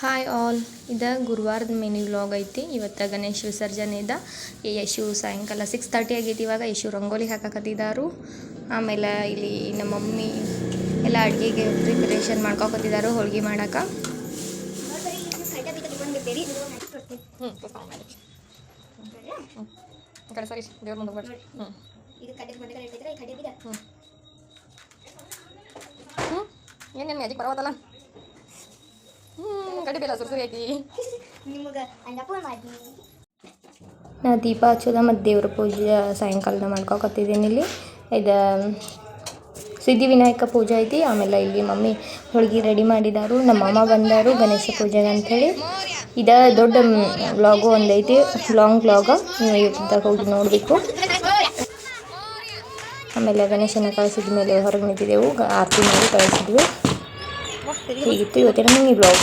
Hi all ಇದು ಗುರುವಾರದ mini vlog ಐತಿ. ಇವತ್ತು ಗಣೇಶ ವಿಸರ್ಜನೆ ಇದ್ದ ಯಶು ಸಾಯಂಕಾಲ ಸಿಕ್ಸ್ ತರ್ಟಿ ಆಗೈತಿ ಇವಾಗ. ಯಶು ರಂಗೋಲಿ ಹಾಕಕತ್ತಿದ್ದಾರು ಆಮೇಲೆ ಇಲ್ಲಿ ನಮ್ಮ ಮಮ್ಮಿ ಎಲ್ಲ ಅಡುಗೆಗೆ ಪ್ರಿಪರೇಷನ್ ಮಾಡ್ಕೊಕತ್ತಿದ್ದಾರು ಹೋಳ್ಗೆ ಹ್ಞೂ ಏನೇನು ಮ್ಯಾಜಿಕ್ ಬರೋದಲ್ಲ ಬೇಲ ಸುರ್ಸುರಿ ಐತಿ ನಿಮಗೆ ಅನ್ನಪೂರ್ಣ ಮಾಡಿ. ನಾ ದೀಪ ಹಚ್ಚೋದ ಮತ್ತು ದೇವ್ರ ಪೂಜೆ ಸಾಯಂಕಾಲದ ಮಾಡ್ಕೊಕತ್ತಿದ್ದೀನಿ ಇಲ್ಲಿ. ಇದು ಸಿದ್ಧಿವಿನಾಯಕ ಪೂಜೆ ಐತಿ ಆಮೇಲೆ ಇಲ್ಲಿ ಮಮ್ಮಿ ಹೋಳಿಗೆ ರೆಡಿ ಮಾಡಿದಾರು ನಮ್ಮ ಅಮ್ಮ ಬಂದಾರು ಗಣೇಶ ಪೂಜೆಗೆ ಅಂಥೇಳಿ ಇದು ದೊಡ್ಡ ವ್ಲಾಗು ಒಂದೈತಿ ಲಾಂಗ್ ವ್ಲಾಗ ನೀವು ಯೂಟ್ಯೂಬ್ದಾಗ ಹೋಗಿ ನೋಡಬೇಕು. ಆಮೇಲೆ ಗಣೇಶನ ಕಳಿಸಿದ ಮೇಲೆ ಹೊರಗೆ ನಿಂತಿದ್ದೆವು ಆರತಿ ಮಾಡಿ ಕಳಿಸಿದ್ವಿ. ಹೀಗಿತ್ತು ಇವತ್ತಿನ ಈ ವ್ಲಾಗ್